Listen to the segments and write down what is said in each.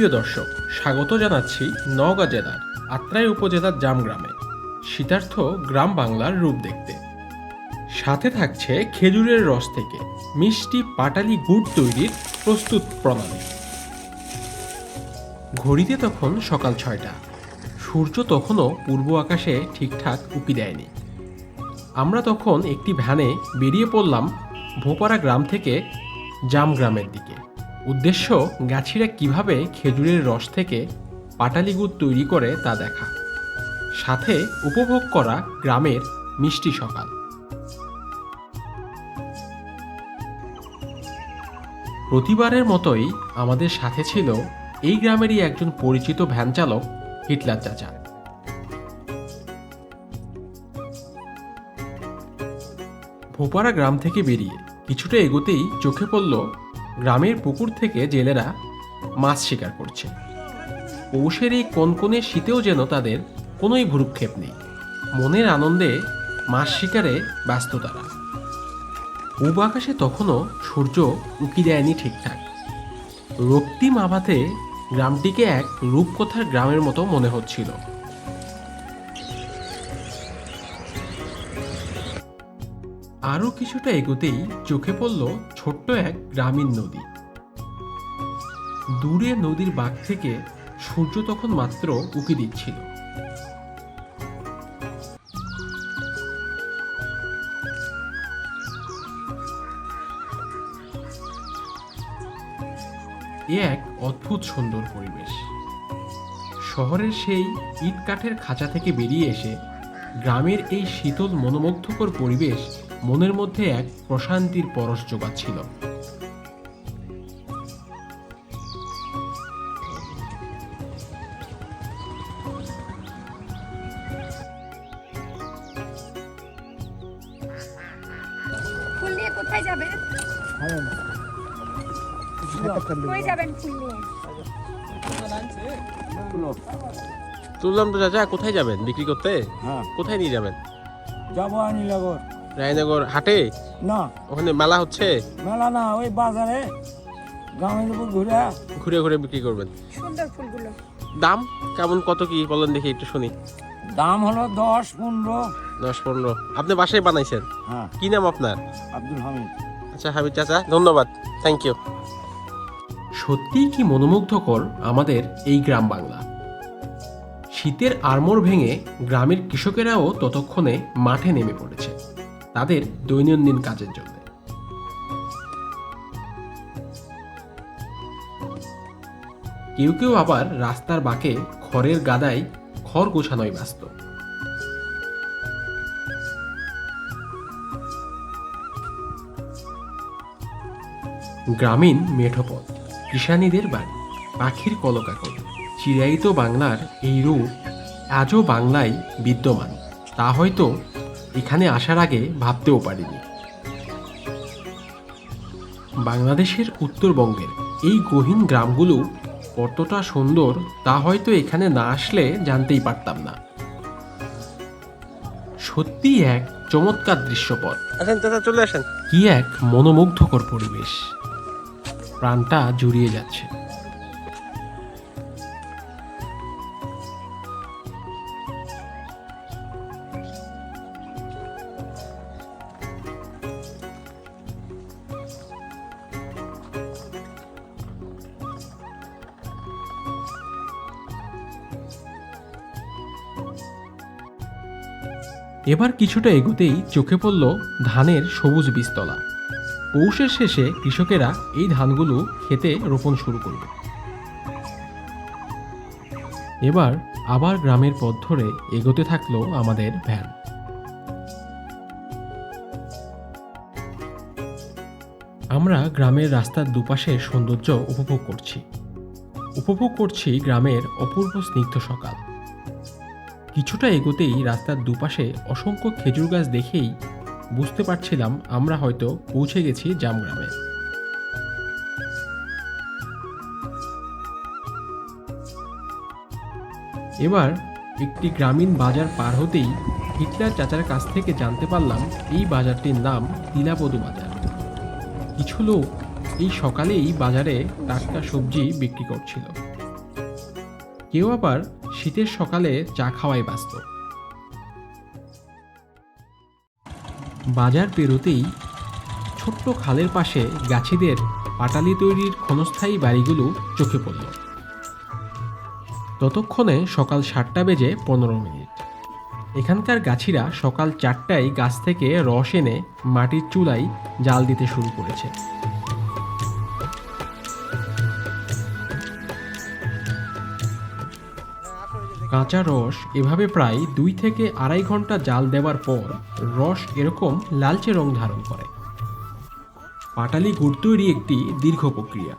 সুপ্রিয় দর্শক, স্বাগত জানাচ্ছি নওগাঁ জেলার আত্রাই উপজেলার জামগ্রামে। শীতার্থ গ্রাম বাংলার রূপ দেখতে। সাথে থাকছে খেজুরের রস থেকে মিষ্টি পাটালি গুড় তৈরির প্রস্তুত প্রণালী। ঘড়িতে তখন সকাল ছয়টা। সূর্য তখনও পূর্ব আকাশে ঠিকঠাক উকি দেয়নি। আমরা তখন একটি ভ্যানে বেরিয়ে পড়লাম ভোপারা গ্রাম থেকে জাম গ্রামের দিকে। উদ্দেশ্য গাছিরা কীভাবে খেজুরের রস থেকে পাটালি গুড় তৈরি করে তা দেখা। সাথে উপভোগ করা গ্রামের মিষ্টি সকাল। প্রতিবারের মতোই আমাদের সাথে ছিল এই গ্রামেরই একজন পরিচিত ভ্যান চালক হিটলার চাচা। ভোপারা গ্রাম থেকে বেরিয়ে কিছুটা এগোতেই চোখে পড়ল গ্রামের পুকুর থেকে জেলেরা মাছ শিকার করছে। পৌষের এই কনকনে শীতেও যেন তাদের কোনোই ভ্রুক্ষেপ নেই। মনের আনন্দে মাছ শিকারে ব্যস্ত তারা। পূব আকাশে তখনও সূর্য উকি দেয়নি ঠিকঠাক। রক্তিম আভাতে গ্রামটিকে এক রূপকথার গ্রামের মতো মনে হচ্ছিল। আরও কিছুটা এগোতেই চোখে পড়ল ছোট্ট এক গ্রামীণ নদী। দূরে নদীর বাগ থেকে সূর্য তখন মাত্র উঁকি দিচ্ছিল। এ এক অদ্ভুত সুন্দর পরিবেশ। শহরের সেই ইট কাঠের খাঁচা থেকে বেরিয়ে এসে গ্রামের এই শীতল মনোমুগ্ধকর পরিবেশ মনের মধ্যে এক প্রশান্তির পরশ কোথায় কই যাবেন তুললাম তো চাচা কোথায় যাবেন? বিক্রি করতে? হ্যাঁ। কোথায় নিয়ে যাবেন? যাব আনিনগর রায়নগর হাটে? না। ওখানে মেলা হচ্ছে? মেলা না ওই বাজারে। গ্রামের উপর ঘুরে। ঘুরে ঘুরে বিক্রি করবেন। সুন্দর ফুলগুলো। দাম কেমন কত কি বলেন দেখি একটু শুনি। দাম হলো দশ পনেরো। দশ পনেরো। আপনি বাসায় বানাইছেন? হ্যাঁ। কি নাম আপনার? আব্দুল হামিদ। আচ্ছা হাবিব চাচা ধন্যবাদ। থ্যাংক ইউ সত্যিই কি মনোমুগ্ধকর আমাদের এই গ্রাম বাংলা? শীতের আড়মোড় ভেঙে গ্রামের কৃষকেরাও ততক্ষণে মাঠে নেমে পড়েছে। তাদের দৈনন্দিন কাজের জন্য। কেউ কেউ আবার রাস্তার বাঁকে খড়ের গাদায় খড় গোছানোয় ব্যস্ত। গ্রামীণ মেঠোপথ কৃষানীদের বাড়ি, পাখির কলকাকল, চিরায়িত বাংলার এই রূপ আজও বাংলায় বিদ্যমান। তা হয়তো এখানে আসার আগে ভাবতেও পারিনি। বাংলাদেশের উত্তরবঙ্গের এই গহীন গ্রামগুলো কতটা সুন্দর তা হয়তো এখানে না আসলে জানতেই পারতাম না। সত্যি এক চমৎকার দৃশ্যপট। আসেন চাচা চলে আসেন। কি এক মনোমুগ্ধকর পরিবেশ। প্রাণটা জুড়িয়ে যাচ্ছে। এবার কিছুটা এগোতেই চোখে পড়ল ধানের সবুজ বীজতলা। পৌষের শেষে কৃষকেরা এই ধানগুলো খেতে রোপণ শুরু করবে। এবার আবার গ্রামের পথ ধরে এগোতে থাকল আমাদের ভ্যান। আমরা গ্রামের রাস্তার দুপাশের সৌন্দর্য উপভোগ করছি। উপভোগ করছি গ্রামের অপূর্ব স্নিগ্ধ সকাল। কিছুটা এগোতেই রাস্তার দুপাশে অসংখ্য খেজুর গাছ দেখেই বুঝতে পারছিলাম আমরা হয়তো পৌঁছে গেছি জামগ্রামে। এবার একটি গ্রামীণ বাজার পার হতেই হিটলার চাচার কাছ থেকে জানতে পারলাম এই বাজারটির নাম লীলাবধূ বাজার। কিছু লোক এই সকালেই বাজারে টাটকা সবজি বিক্রি করছিল। কেউ আবার শীতের সকালে চা খাওয়াই ব্যস্ত বাজার পেরোতেই ছোট্ট খালের পাশে গাছিদের পাটালি তৈরির ক্ষণস্থায়ী বাড়িগুলো চোখে পড়ল। ততক্ষণে সকাল সাতটা বেজে পনেরো মিনিট। এখানকার গাছিরা সকাল চারটায় গাছ থেকে রস এনে মাটির চুলায় জাল দিতে শুরু করেছে। কাঁচা রস এভাবে প্রায় দুই থেকে আড়াই ঘণ্টা জাল দেওয়ার পর রস এরকম লালচে রং ধারণ করে। পাটালি গুড় তৈরি একটি দীর্ঘ প্রক্রিয়া।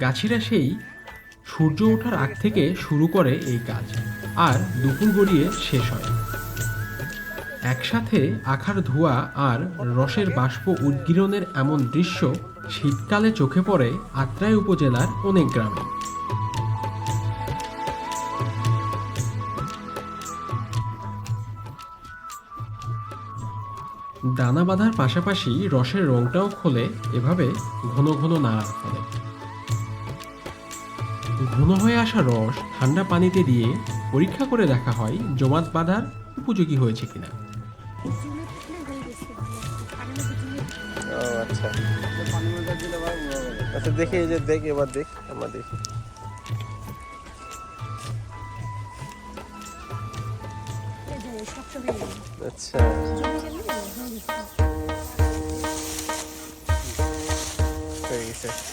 গাছিরা সেই সূর্য ওঠার আগ থেকে শুরু করে এই কাজ, আর দুপুর গড়িয়ে শেষ হয়। একসাথে আখার ধোঁয়া আর রসের বাষ্প উদ্গীরণের এমন দৃশ্য শীতকালে চোখে পড়ে আত্রাই উপজেলার অনেক গ্রামে। দানা বাঁধার পাশাপাশি রসের রংটাও খোলে, এভাবে ঘন ঘন নাড়ার ফলে। ঘন হয়ে আসা রস ঠান্ডা পানিতে দিয়ে পরীক্ষা করে দেখা হয় জমাট বাঁধার উপযোগী হয়েছে কিনা। আচ্ছা। আচ্ছা যে দেখ, এবার দেখ, আমরা দেখি। আচ্ছা।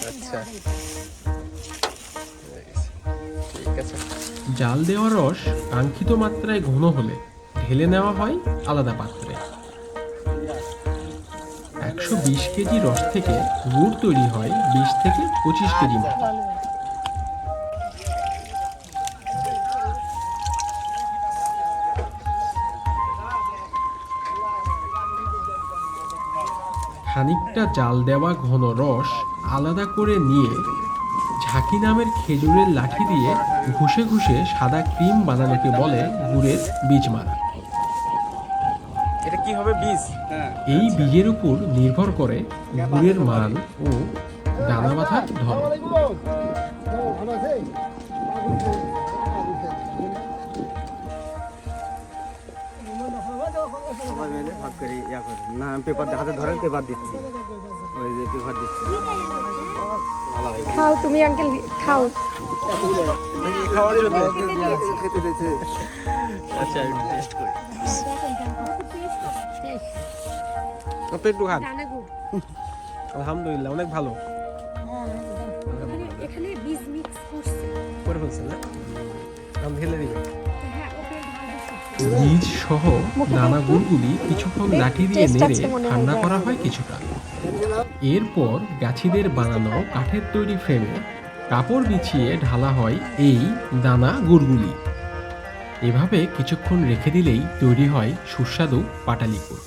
আচ্ছা। জাল দেওয়া রস কাঙ্ক্ষিত মাত্রায় ঘন হলে ঢেলে নেওয়া হয় আলাদা পাত্রে। একশো বিশ কেজি রস থেকে গুড় তৈরি হয় বিশ থেকে পঁচিশ কেজি মতো। খানিকটা জাল দেওয়া ঘন রস আলাদা করে নিয়ে ঝাঁকি নামের খেজুরের লাঠি দিয়ে ঘুষে ঘুষে সাদা ক্রিম বানানোকে বলে গুড়ের বীজ মারা এটা কি হবে বীজ? এই বীজের উপর নির্ভর করে গুড়ের মান ও দানা বাঁধার ধরন। করে ইয়া করে। না আমি পেপার হাতে ধরেন পেপার দিচ্ছি। ওই যে পেপার দিচ্ছি। খাও তুমি আঙ্কেল খাও। খাওয়ার জন্য খেতে দিয়েছে আচ্ছা আমি টেস্ট করি। আপনি একটু খান? আলহামদুলিল্লাহ অনেক ভালো। এখানে এখানে বীজ মিক্স করছে। করে ফেলছেন না? আমি ঢেলে দিবেন। বীজ সহ দানা গুড়গুলি কিছুক্ষণ লাঠি দিয়ে নেড়ে ঠান্ডা করা হয় কিছুটা। এরপর গাছিদের বানানো কাঠের তৈরি ফ্রেমে কাপড় বিছিয়ে ঢালা হয় এই দানা গুড়গুলি। এভাবে কিছুক্ষণ রেখে দিলেই তৈরি হয় সুস্বাদু পাটালি গুড়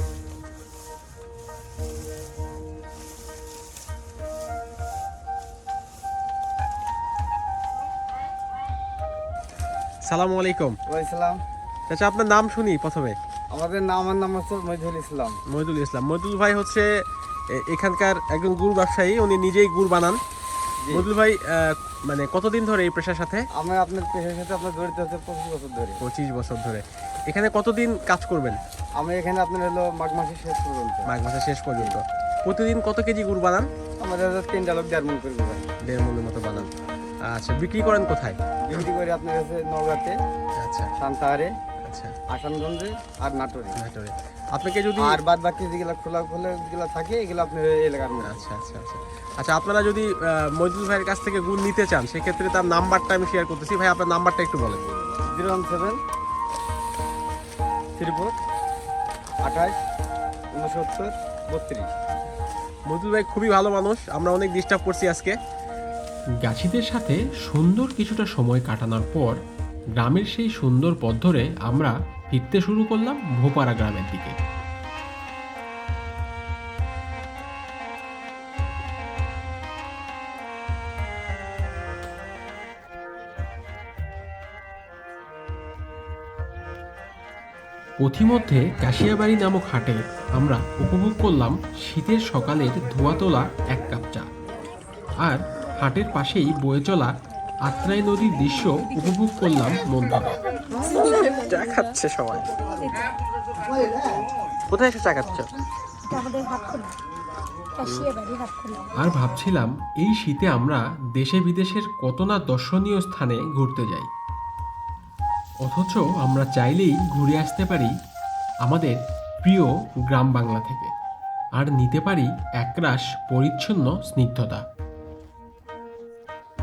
সালামু আলাইকুম। ওয়াইসালাম আচ্ছা আপনার নাম শুনি প্রথমে। আমাদের নাম আমার নাম হচ্ছে মহিদুল ইসলাম। মহিদুল ইসলাম। মহিদুল ভাই হচ্ছে এখানকার একজন গুড় ব্যবসায়ী উনি নিজেই গুড় বানান। মহিদুল ভাই মানে কতদিন ধরে এই পেশার সাথে? আমি আপনার পেশার সাথে আপনার জড়িত হচ্ছে পঁচিশ বছর ধরে। পঁচিশ বছর ধরে। এখানে কতদিন কাজ করবেন? আমি এখানে আপনার হলো মাঘ মাসের শেষ পর্যন্ত। মাঘ মাসের শেষ পর্যন্ত। প্রতিদিন কত কেজি গুড় বানান? আমাদের হচ্ছে তিনটা লোক দেড় মন করে দেড় মনের মতো বানান। আচ্ছা বিক্রি করেন কোথায়? বিক্রি করে আপনার কাছে নওগাঁতে আচ্ছা। সান্তাহারে। আচ্ছা। আসানগঞ্জে আর নাটোরে। নাটোরে। আপনাকে যদি আর বাদ বাকি যেগুলো খোলা খোলা যেগুলো থাকে এগুলো আপনার এলাকার মধ্যে। আচ্ছা আচ্ছা আচ্ছা। আচ্ছা আপনারা যদি আহ, মহিদুল ভাইয়ের কাছ থেকে গুড় নিতে চান সেক্ষেত্রে তার নাম্বারটা আমি শেয়ার করতেছি। ভাই আপনার নাম্বারটা একটু বলেন। Zero one seven three four আঠাশ উনসত্তর বত্রিশ। মজুল ভাই খুবই ভালো মানুষ। আমরা অনেক ডিস্টার্ব করছি আজকে। গাছিদের সাথে সুন্দর কিছুটা সময় কাটানোর পর গ্রামের সেই সুন্দর পথ ধরে আমরা ফিরতে শুরু করলাম ভোপারা গ্রামের দিকে। পথিমধ্যে কাশিয়াবাড়ি নামক হাটে আমরা উপভোগ করলাম শীতের সকালের ধোয়া তোলা এক কাপ চা। আর হাটের পাশেই বয়ে চলা আত্রাই নদীর দৃশ্য উপভোগ করলাম মন চা খাচ্ছে সবাই। কোথায় এসে চা খাচ্ছ? আর ভাবছিলাম এই শীতে আমরা দেশে বিদেশের কত না দর্শনীয় স্থানে ঘুরতে যাই। অথচ আমরা চাইলেই ঘুরে আসতে পারি আমাদের প্রিয় গ্রাম বাংলা থেকে। আর নিতে পারি একরাশ পরিচ্ছন্ন স্নিগ্ধতা।